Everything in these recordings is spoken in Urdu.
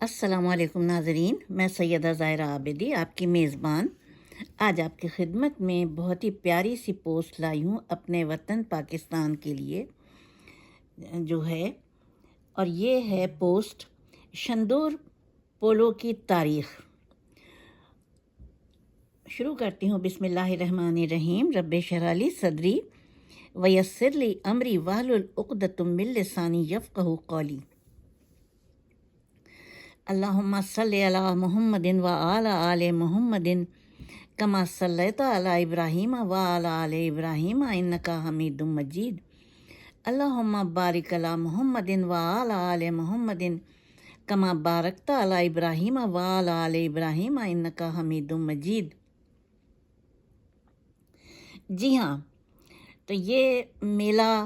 السلام علیکم ناظرین، میں سیدہ ظاہرہ عابدی، آپ کی میزبان۔ آج آپ کی خدمت میں بہت ہی پیاری سی پوسٹ لائی ہوں اپنے وطن پاکستان کے لیے، جو ہے۔ اور یہ ہے پوسٹ شندور پولو کی تاریخ۔ شروع کرتی ہوں، بسم اللہ الرحمن الرحیم، رب شرعلی صدری، ویسر لی امری واہل العقدتم من لسانی یفقہ قولی۔ اللہم صلی علی محمد و آل آل محمد کما صلیت علی ابراہیم و آل آل ابراہیم، انکا حمید مجید. اللہم بارک علی محمد و آل آل محمد کما بارکت علی ابراہیم و آل آل ابراہیم، انکا حمید مجید. جی ہاں تو یہ میلہ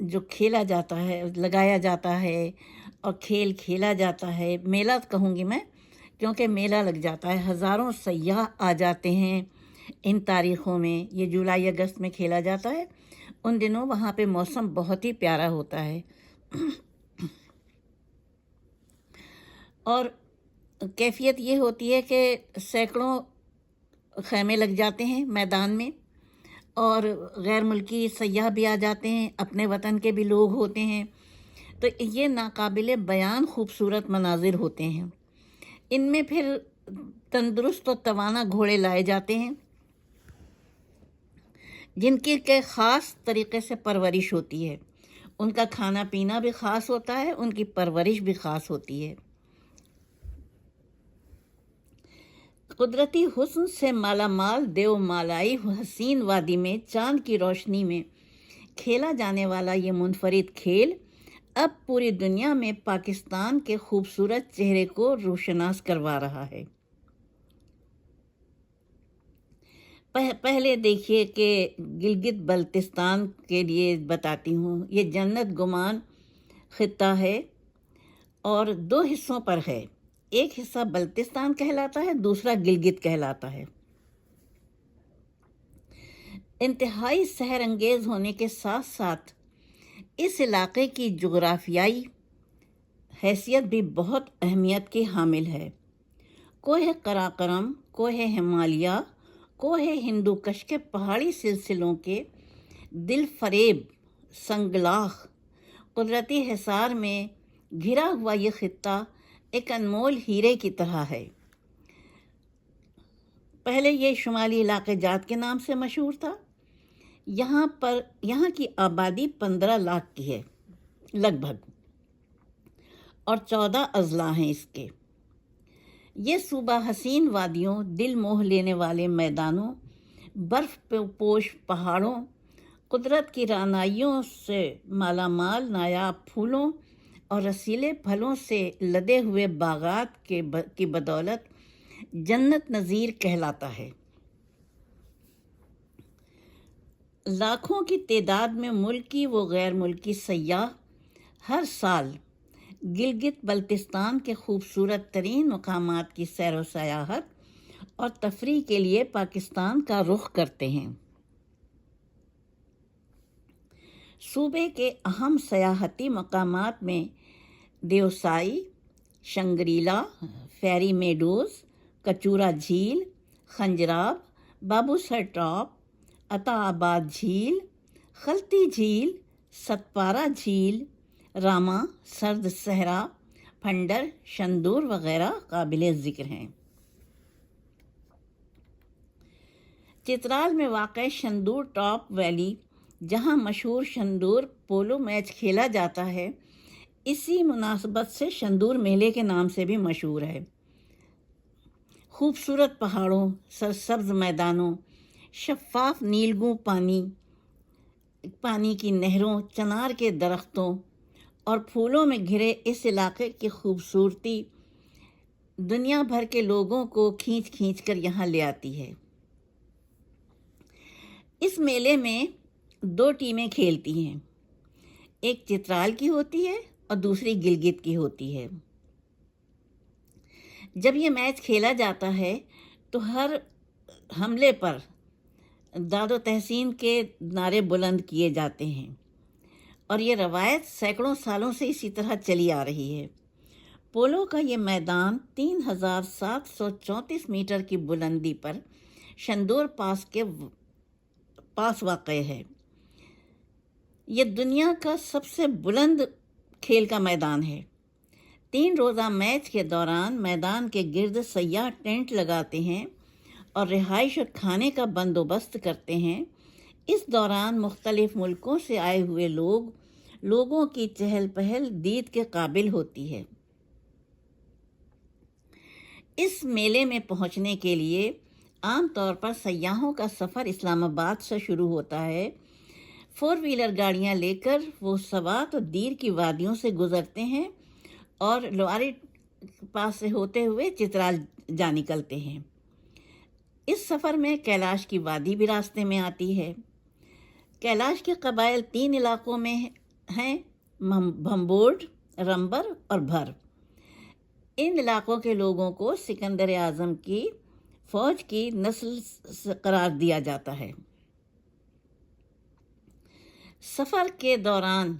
جو کھیلا جاتا ہے، لگایا جاتا ہے اور کھیل کھیلا جاتا ہے۔ میلہ کہوں گی میں، کیونکہ میلہ لگ جاتا ہے۔ ہزاروں سیاح آ جاتے ہیں ان تاریخوں میں۔ یہ جولائی، اگست میں کھیلا جاتا ہے۔ ان دنوں وہاں پہ موسم بہت ہی پیارا ہوتا ہے۔ اور کیفیت یہ ہوتی ہے کہ سینکڑوں خیمے لگ جاتے ہیں میدان میں اور غیر ملکی سیاح بھی آ جاتے ہیں۔ اپنے وطن کے بھی لوگ ہوتے ہیں۔ تو یہ ناقابل بیان خوبصورت مناظر ہوتے ہیں۔ ان میں پھر تندرست و توانا گھوڑے لائے جاتے ہیں، جن کی کہ خاص طریقے سے پرورش ہوتی ہے۔ ان کا کھانا پینا بھی خاص ہوتا ہے، ان کی پرورش بھی خاص ہوتی ہے۔ قدرتی حسن سے مالا مال، دیو مالائی، حسین وادی میں چاند کی روشنی میں کھیلا جانے والا یہ منفرد کھیل اب پوری دنیا میں پاکستان کے خوبصورت چہرے کو روشناس کروا رہا ہے۔ پہلے دیکھیے کہ گلگت بلتستان کے لیے بتاتی ہوں، یہ جنت گمان خطہ ہے اور دو حصوں پر ہے۔ ایک حصہ بلتستان کہلاتا ہے، دوسرا گلگت کہلاتا ہے۔ انتہائی سحر انگیز ہونے کے ساتھ ساتھ اس علاقے کی جغرافیائی حیثیت بھی بہت اہمیت کی حامل ہے۔ کوہ قراقرم، کوہ ہمالیہ، کوہ ہندو کش کے پہاڑی سلسلوں کے دل فریب سنگلاخ، قدرتی حصار میں گھرا ہوا یہ خطہ ایک انمول ہیرے کی طرح ہے۔ پہلے یہ شمالی علاقے جات کے نام سے مشہور تھا۔ یہاں پر یہاں کی آبادی پندرہ لاکھ کی ہے، لگ بھگ۔ اور چودہ اضلاع ہیں اس کے۔ یہ صوبہ حسین وادیوں، دل موہ لینے والے میدانوں، برف پوش پہاڑوں، قدرت کی رانائیوں سے مالا مال نایاب پھولوں اور رسیلے پھلوں سے لدے ہوئے باغات کے کی بدولت جنت نظیر کہلاتا ہے۔ لاکھوں کی تعداد میں ملکی و غیر ملکی سیاح ہر سال گلگت بلتستان کے خوبصورت ترین مقامات کی سیر و سیاحت اور تفریح کے لیے پاکستان کا رخ کرتے ہیں۔ صوبے کے اہم سیاحتی مقامات میں Deosai, Shangrila, Fairy Meadows, Kachura جھیل، خنجراب بابو سر ٹاپ عطا آباد جھیل، خلطی جھیل، ستپارہ جھیل، راما، سرد صحرا، پھنڈر، شندور وغیرہ قابل ذکر ہیں۔ چترال میں واقع شندور ٹاپ ویلی، جہاں مشہور شندور پولو میچ کھیلا جاتا ہے، اسی مناسبت سے شندور میلے کے نام سے بھی مشہور ہے۔ خوبصورت پہاڑوں، سرسبز میدانوں شفاف نیلگوں پانی پانی کی نہروں، چنار کے درختوں اور پھولوں میں گھرے اس علاقے کی خوبصورتی دنیا بھر کے لوگوں کو کھینچ کھینچ کر یہاں لے آتی ہے۔ اس میلے میں دو ٹیمیں کھیلتی ہیں، ایک چترال کی ہوتی ہے اور دوسری گلگت کی ہوتی ہے۔ جب یہ میچ کھیلا جاتا ہے تو ہر حملے پر داد و تحسین کے نعرے بلند کیے جاتے ہیں۔ اور یہ روایت سینکڑوں سالوں سے اسی طرح چلی آ رہی ہے۔ پولو کا یہ میدان تین ہزار سات سو چونتیس میٹر کی بلندی پر شندور پاس کے پاس واقع ہے۔ یہ دنیا کا سب سے بلند کھیل کا میدان ہے۔ تین روزہ میچ کے دوران میدان کے گرد سیاح ٹینٹ لگاتے ہیں۔ اور رہائش اور کھانے کا بندوبست کرتے ہیں۔ اس دوران مختلف ملکوں سے آئے ہوئے لوگ، لوگوں کی چہل پہل دید کے قابل ہوتی ہے۔ اس میلے میں پہنچنے کے لیے عام طور پر سیاحوں کا سفر اسلام آباد سے شروع ہوتا ہے۔ فور ویلر گاڑیاں لے کر وہ سوات اور دیر کی وادیوں سے گزرتے ہیں اور لواری پاس سے ہوتے ہوئے چترال جا نکلتے ہیں۔ اس سفر میں کیلاش کی وادی بھی راستے میں آتی ہے۔ کیلاش کے قبائل تین علاقوں میں ہیں بھمبوڈ رمبر اور بھر۔ ان علاقوں کے لوگوں کو سکندر اعظم کی فوج کی نسل قرار دیا جاتا ہے۔ سفر کے دوران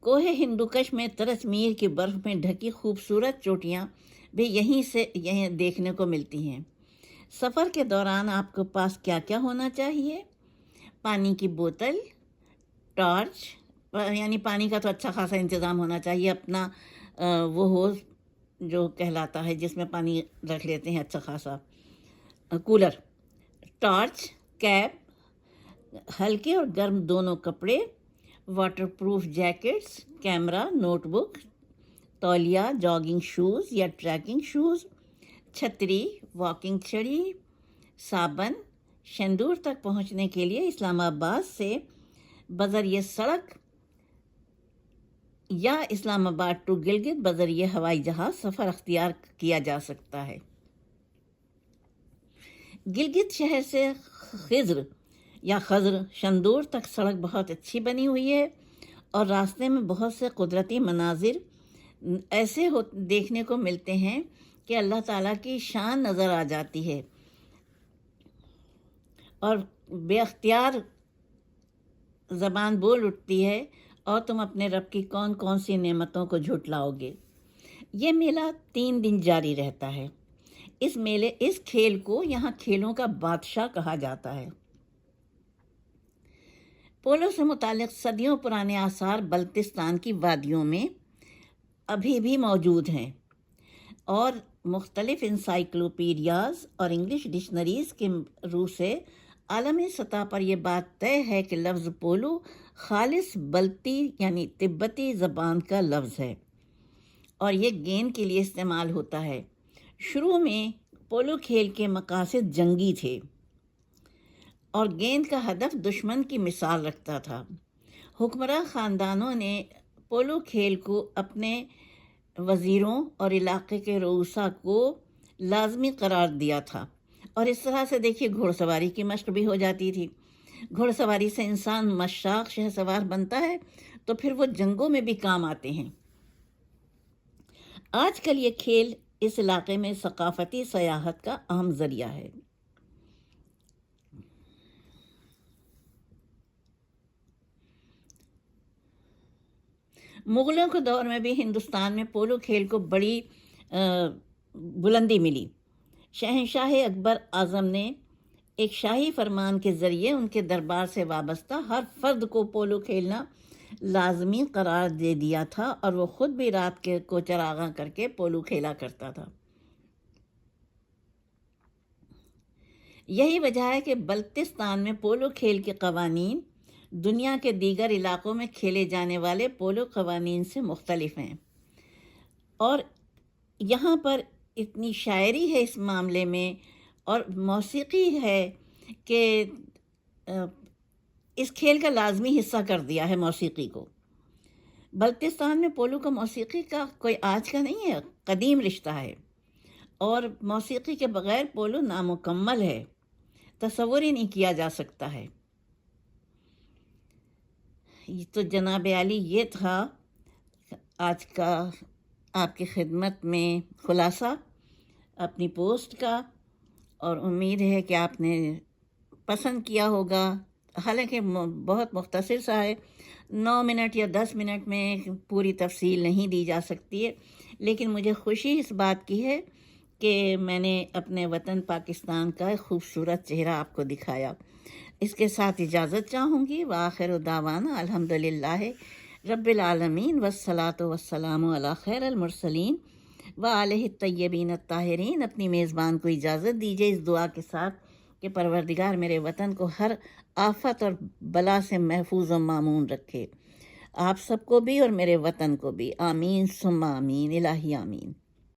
کوہ ہندوکش میں ترس میر کی برف میں ڈھکی خوبصورت چوٹیاں بھی یہیں سے یہیں دیکھنے کو ملتی ہیں۔ سفر کے دوران آپ کے پاس کیا کیا ہونا چاہیے؟ پانی کی بوتل، ٹارچ یعنی پانی کا تو اچھا خاصا انتظام ہونا چاہیے، اپنا وہ ہو جو کہلاتا ہے، جس میں پانی رکھ لیتے ہیں اچھا خاصا۔ کولر، ٹارچ، کیپ، ہلکے اور گرم دونوں کپڑے waterproof jackets, camera, notebook تولیہ جاگنگ شوز یا ٹریکنگ شوز چھتری واکنگ چھڑی صابن شندور تک پہنچنے کے لیے اسلام آباد سے بذریعہ سڑک یا اسلام آباد ٹو گلگت بذریعہ ہوائی جہاز سفر اختیار کیا جا سکتا ہے گلگت شہر سے خضر یا خضر شندور تک سڑک بہت اچھی بنی ہوئی ہے اور راستے میں بہت سے قدرتی مناظر ایسے ہو دیکھنے کو ملتے ہیں کہ اللہ تعالیٰ کی شان نظر آ جاتی ہے۔ اور بے اختیار زبان بول اٹھتی ہے اور تم اپنے رب کی کون کون سی نعمتوں کو جھٹلاؤ گے۔ یہ میلہ تین دن جاری رہتا ہے۔ اس میلے اس کھیل کو یہاں کھیلوں کا بادشاہ کہا جاتا ہے۔ پولو سے متعلق صدیوں پرانے آثار بلتستان کی وادیوں میں ابھی بھی موجود ہیں۔ اور مختلف انسائکلوپیڈیاز اور انگلش ڈکشنریز کے روح سے عالمی سطح پر یہ بات طے ہے کہ لفظ پولو خالص بلتی یعنی تبتی زبان کا لفظ ہے اور یہ گیند کے لیے استعمال ہوتا ہے۔ شروع میں پولو کھیل کے مقاصد جنگی تھے اور گیند کا ہدف دشمن کی مثال رکھتا تھا۔ حکمراں خاندانوں نے پولو کھیل کو اپنے وزیروں اور علاقے کے روسا کو لازمی قرار دیا تھا۔ اور اس طرح سے دیکھیے گھوڑ سواری کی مشق بھی ہو جاتی تھی۔ گھوڑ سواری سے انسان مشاق شہ سوار بنتا ہے تو پھر وہ جنگوں میں بھی کام آتے ہیں۔ آج کل یہ کھیل اس علاقے میں ثقافتی سیاحت کا اہم ذریعہ ہے۔ مغلوں کے دور میں بھی ہندوستان میں پولو کھیل کو بڑی بلندی ملی۔ شہنشاہ اکبر اعظم نے ایک شاہی فرمان کے ذریعے ان کے دربار سے وابستہ ہر فرد کو پولو کھیلنا لازمی قرار دے دیا تھا اور وہ خود بھی رات کے کو چراغاں کر کے پولو کھیلا کرتا تھا۔ یہی وجہ ہے کہ بلتستان میں پولو کھیل کے قوانین دنیا کے دیگر علاقوں میں کھیلے جانے والے پولو قوانین سے مختلف ہیں۔ اور یہاں پر اتنی شاعری ہے اس معاملے میں، اور موسیقی ہے کہ اس کھیل کا لازمی حصہ کر دیا ہے موسیقی کو۔ بلتستان میں پولو کا موسیقی کا کوئی آج کا نہیں ہے، قدیم رشتہ ہے۔ اور موسیقی کے بغیر پولو نامکمل ہے تصور ہی نہیں کیا جا سکتا ہے۔ تو جناب علی، یہ تھا آج کا آپ کی خدمت میں خلاصہ اپنی پوسٹ کا، اور امید ہے کہ آپ نے پسند کیا ہوگا۔ حالانکہ بہت مختصر سا ہے۔ نو منٹ یا دس منٹ میں پوری تفصیل نہیں دی جا سکتی ہے، لیکن مجھے خوشی اس بات کی ہے کہ میں نے اپنے وطن پاکستان کا ایک خوبصورت چہرہ آپ کو دکھایا۔ اس کے ساتھ اجازت چاہوں گی۔ وآخر دعوانا الحمد للہ رب العالمین، والصلاة والسلام علی خیر المرسلین۔ و علیہ الطیبین الطاہرین، اپنی میزبان کو اجازت دیجیے اس دعا کے ساتھ کہ پروردگار میرے وطن کو ہر آفت اور بلا سے محفوظ و معمون رکھے۔ آپ سب کو بھی اور میرے وطن کو بھی۔ آمین، ثم آمین، الہی آمین۔